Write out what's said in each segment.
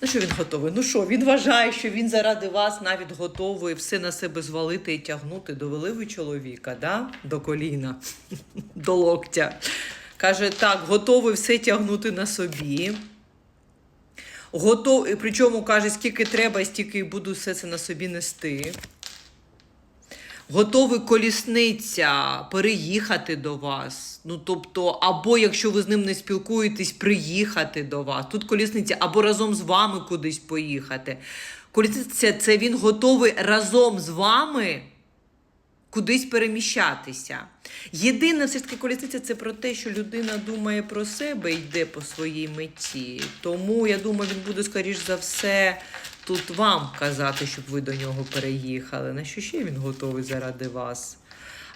Ну що він готовий? Ну що, він вважає, що він заради вас навіть готовий все на себе звалити і тягнути. Довели ви чоловіка, да? до коліна, до локтя. Каже, так, готовий все тягнути на собі. Готов, причому каже, скільки треба, стільки буду все це на собі нести. Готовий колісниця переїхати до вас. Ну, тобто, або якщо ви з ним не спілкуєтесь, приїхати до вас. Тут колісниця, або разом з вами кудись поїхати. Колісниця це він готовий разом з вами кудись переміщатися. Єдине, все ж таки, колісниця це про те, що людина думає про себе йде по своїй меті. Тому я думаю, він буде, скоріш за все, тут вам казати, щоб ви до нього переїхали. На що ще він готовий заради вас?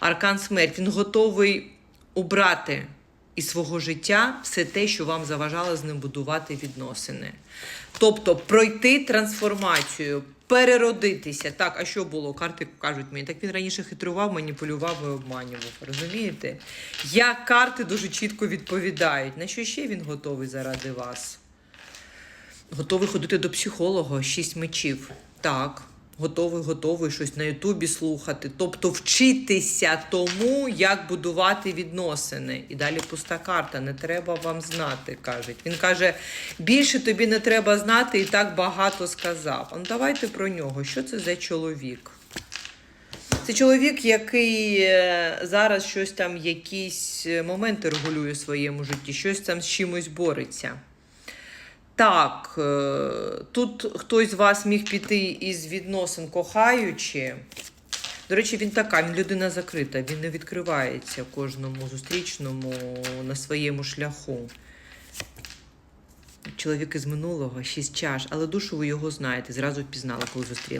Аркан смерть, він готовий убрати із свого життя все те, що вам заважало з ним будувати відносини. Тобто пройти трансформацію, переродитися. Так, а що було? Карти кажуть мені. Так він раніше хитрував, маніпулював і обманював. Розумієте? Як карти дуже чітко відповідають, на що ще він готовий заради вас? Готовий ходити до психолога, шість мечів. Так, готовий, готовий щось на Ютубі слухати. Тобто вчитися тому, як будувати відносини. І далі пуста карта. Не треба вам знати, кажуть. Він каже: більше тобі не треба знати і так багато сказав. Ну давайте про нього. Що це за чоловік? Це чоловік, який е, зараз щось там, якісь е, моменти регулює в своєму житті, щось там з чимось бореться. Так, е, тут хтось з вас міг піти із відносин кохаючи. До речі, він така, він людина закрита, він не відкривається кожному зустрічному на своєму шляху. Чоловік із минулого, шість чаш, але душу ви його знаєте, зразу впізнали, коли зустріли.